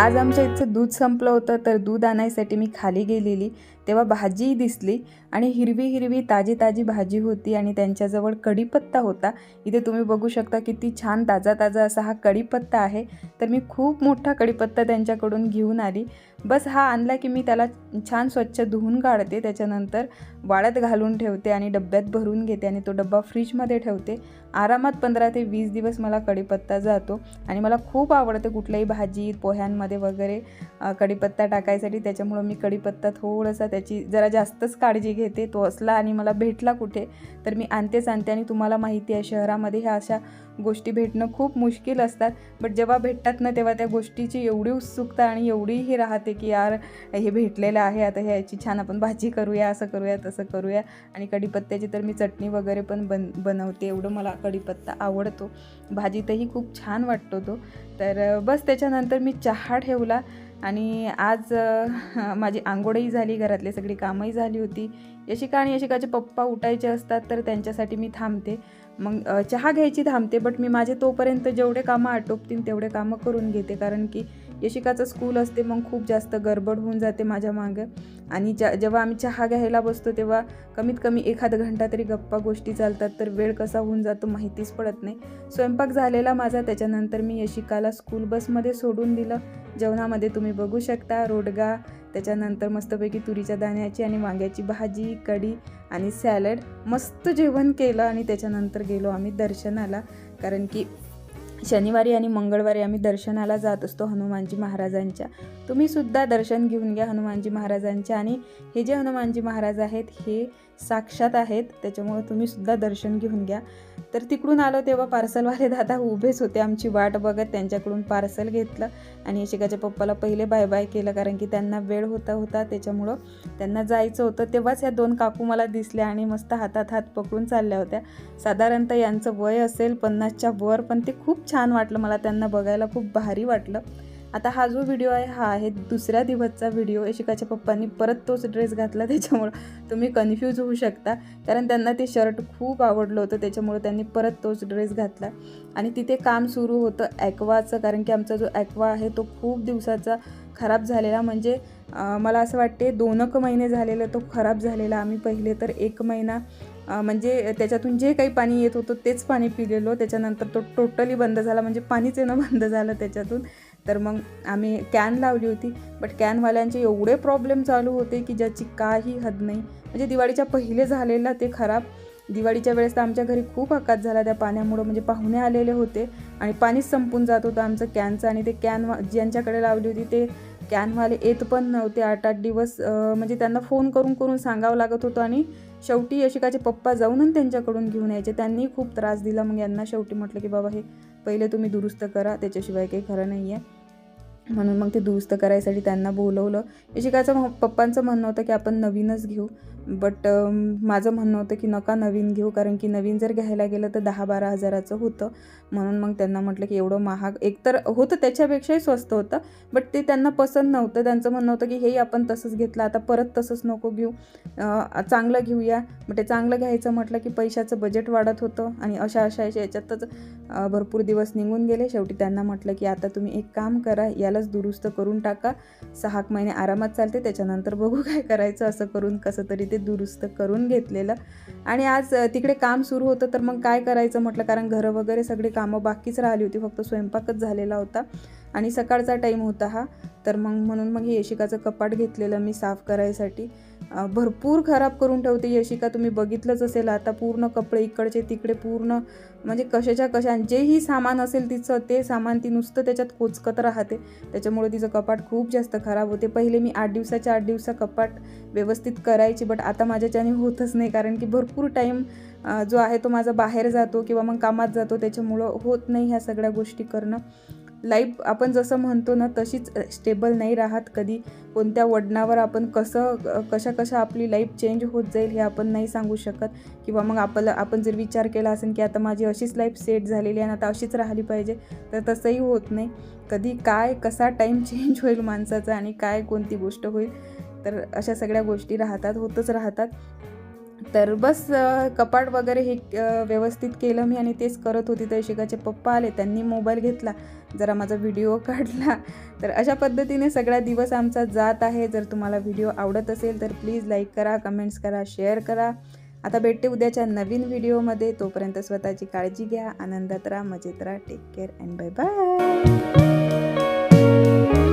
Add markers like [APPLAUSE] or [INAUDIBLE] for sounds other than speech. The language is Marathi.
आज आमच्या इथचं दूध संपलं होतं तर दूध आणायसाठी मी खाली गेलेली. तेव्हा भाजी दिसली आणि हिरवी हिरवी ताजी ताजी भाजी होती आणि त्यांच्याजवळ कढीपत्ता होता. इथे तुम्ही बघू शकता किती छान ताजा ताजा असा हा कढीपत्ता आहे. तर मी खूप मोठा कढीपत्ता त्यांच्याकडून घेऊन आली. बस हा आणला की मी त्याला छान स्वच्छ धुवून काढते. त्याच्यानंतर वाळत घालून ठेवते आणि डब्यात भरून घेते आणि तो डब्बा फ्रीजमध्ये ठेवते. आरामात पंधरा ते वीस दिवस मला कढीपत्ता जातो आणि मला खूप आवडते कुठल्याही भाजी पोह्यांमध्ये वगैरे कढीपत्ता टाकायसाठी. त्याच्यामुळं मी कढीपत्ता थोडासा त्याची जरा जास्तच काळजी घेते. तो असला आणि मला भेटला कुठे तर मी आणतेच आणते आणि तुम्हाला माहिती आहे शहरामध्ये ह्या अशा गोष्टी भेटणं खूप मुश्किल असतात. बट जेव्हा भेटतात ना तेव्हा त्या गोष्टीची एवढी उत्सुकता आणि एवढी ही राहते की यार हे भेटलेलं आहे आता ह्याची छान आपण भाजी करूया असं करूया तसं करूया. आणि कढीपत्त्याची तर मी चटणी वगैरे पण बन बनवते एवढं मला कढीपत्ता आवडतो. भाजीतही खूप छान वाटतो तो. तर बस त्याच्यानंतर मी चहा ठेवला. आणि आज माझी आंघोळही झाली घरातली सगळी कामंही झाली होती. यशिका आणि यशिकाचे पप्पा उठायचे असतात तर त्यांच्यासाठी मी थांबते. मग चहा घ्यायची थांबते बट मी माझे तोपर्यंत जेवढे कामं आटोपतील तेवढे कामं करून घेते कारण की यशिकाचं स्कूल असते मग खूप जास्त गडबड होऊन जाते माझ्या मागं. आणि ज्या जेव्हा आम्ही चहा घ्यायला बसतो तेव्हा कमीत कमी एखाद घंटा तरी गप्पा गोष्टी चालतात तर वेळ कसा होऊन जातो माहितीच पडत नाही. स्वयंपाक झालेला माझा त्याच्यानंतर मी यशिकाला स्कूल बसमध्ये सोडून दिलं. जेवणामध्ये तुम्ही बघू शकता रोडगा त्याच्यानंतर मस्तपैकी तुरीच्या दाण्याची आणि वांग्याची भाजी कढी आणि सॅलड मस्त जेवण केलं आणि त्याच्यानंतर गेलो आम्ही दर्शनाला. कारण की शनिवारी आणि मंगळवारी आम्ही दर्शनाला जात असतो हनुमानजी महाराजांच्या. तुम्हीसुद्धा दर्शन घेऊन घ्या हनुमानजी महाराजांच्या आणि हे जे हनुमानजी महाराज आहेत हे साक्षात आहेत त्याच्यामुळं तुम्हीसुद्धा दर्शन घेऊन घ्या. तर तिकडून आलो तेव्हा पार्सलवाले दादा उभेच होते आमची वाट बघत त्यांच्याकडून पार्सल घेतलं आणि यशिकाच्या पप्पाला पहिले बाय बाय केलं कारण की त्यांना वेळ होता होता त्याच्यामुळं त्यांना जायचं होतं. तेव्हाच ह्या दोन काकू मला दिसल्या आणि मस्त हातात हात पकडून चालल्या होत्या. साधारणतः यांचं वय असेल पन्नासच्या वर पण ते खूप छान वाटलं मला त्यांना बघायला खूप भारी वाटलं. आता हा जो व्हिडिओ आहे हा आहे दुसऱ्या दिवसचा व्हिडिओ यशिकाच्या पप्पांनी परत तोच ड्रेस घातला. त्याच्यामुळं तुम्ही कन्फ्यूज होऊ शकता. कारण त्यांना ते शर्ट खूप आवडलं होतं. त्याच्यामुळं त्यांनी परत तोच ड्रेस घातला. आणि तिथे काम सुरू होतं ॲक्वाचं. कारण की आमचा जो ॲक्वा आहे तो खूप दिवसाचा खराब झालेला. म्हणजे मला असं वाटते दोन एक महिने झालेलं तो खराब झालेला. आम्ही पहिले तर एक महिना म्हणजे त्याच्यातून जे काही पाणी येत होतं तेच पाणी पिलेलो. त्याच्यानंतर तो टोटली बंद झाला. म्हणजे पाणीच येणं बंद झालं त्याच्यातून. तर मग आम्ही कॅन लावली होती. बट कॅनवाल्यांचे एवढे प्रॉब्लेम चालू होते की ज्याची काही हद नाही. म्हणजे दिवाळीच्या पहिले झालेला ते खराब. दिवाळीच्या वेळेस तर आमच्या घरी खूप आकात झाला त्या पाण्यामुळं. म्हणजे पाहुणे आलेले होते आणि पाणीच संपून जात होतं आमचं कॅनचं आणि ते कॅन ज्यांच्याकडे लावली होती ते कॅनवाले येत पण नव्हते. आठ आठ दिवस म्हणजे त्यांना फोन करून करून सांगावं लागत होतं आणि शेवटी यशिकाचे पप्पा जाऊन आणि त्यांच्याकडून घेऊन यायचे. त्यांनी खूप त्रास दिला. मग यांना शेवटी म्हटलं की बाबा हे पहिले तुम्ही दुरुस्त करा. त्याच्याशिवाय काही खरं नाही आहे म्हणून मग ते दुरुस्त करायसाठी त्यांना बोलवलं. यशिकाचं पप्पांचं म्हणणं होतं की आपण नवीनच घेऊ. बट um, माझं म्हणणं होतं की नका नवीन घेऊ कारण की नवीन जर घ्यायला गेलं तर दहा बारा हजाराचं होतं. म्हणून मग त्यांना म्हटलं की एवढं महाग एकतर होतं त्याच्यापेक्षाही स्वस्त होतं बट ते त्यांना पसंत नव्हतं. त्यांचं म्हणणं होतं की हेही आपण तसंच घेतलं आता परत तसंच नको घेऊ. चांगलं घेऊया. मग ते चांगलं घ्यायचं म्हटलं की पैशाचं बजेट वाढत होतं आणि अशा अशा याच्यातच भरपूर दिवस निघून गेले. शेवटी त्यांना म्हटलं की आता तुम्ही एक काम करा यालाच दुरुस्त करून टाका. सहा महिने आरामात चालते त्याच्यानंतर बघू काय करायचं असं करून कसं तरी ते दुरुस्त करून घेतलेलं. आणि आज तिकडे काम सुरू होतं तर मग काय करायचं म्हटलं कारण घरं वगैरे सगळी कामं बाकीच राहिली होती फक्त स्वयंपाकच झालेला होता. आणि सकाळचा टाईम होता हा. तर मग म्हणून मग हे यशिकाचं कपाट घेतलेलं मी साफ करायसाठी भरपूर खराब करून ठेवते. यशिका तुम्ही बघितलंच असेल आता पूर्ण कपडे इकडचे तिकडे पूर्ण म्हणजे कशाच्या कशा जेही सामान असेल तिचं ते सामान ती नुसतं त्याच्यात कोचकत राहते. त्याच्यामुळे तिचं कपाट खूप जास्त खराब होते. पहिले मी आठ दिवसाच्या आठ दिवसा कपाट व्यवस्थित करायची बट आता माझ्याच्याने होतच नाही कारण की भरपूर टाईम जो आहे तो माझा बाहेर जातो किंवा मग कामात जातो. त्याच्यामुळं होत नाही ह्या सगळ्या गोष्टी करणं. लाईफ आपण जसं म्हणतो ना तशीच स्टेबल नाही राहत कधी. कोणत्या वडणावर आपण कसं कशा कशा आपली लाईफ चेंज होत जाईल हे आपण नाही सांगू शकत. किंवा मग आपलं आपण जर विचार केला असेल की आता माझी अशीच लाईफ सेट झालेली आहे आणि आता अशीच राहिली पाहिजे तर तसंही होत नाही. कधी काय कसा टाईम चेंज [LAUGHS] होईल माणसाचा आणि काय कोणती गोष्ट होईल तर अशा सगळ्या गोष्टी राहतात होतच राहतात. तर बस कपाट वगैरे हे व्यवस्थित केलं मी आणि तेच करत होती. तर शिकाचे पप्पा आले त्यांनी मोबाईल घेतला जरा माझा व्हिडिओ [LAUGHS] काढला. तर अशा पद्धतीने सगळा दिवस आमचा जात आहे. जर तुम्हाला व्हिडिओ आवडत असेल तर प्लीज लाईक करा कमेंट्स करा शेअर करा. आता भेटते उद्याच्या नवीन व्हिडिओमध्ये. तोपर्यंत स्वतःची काळजी घ्या. आनंदात राहा मजेत राहा. Take care and bye bye.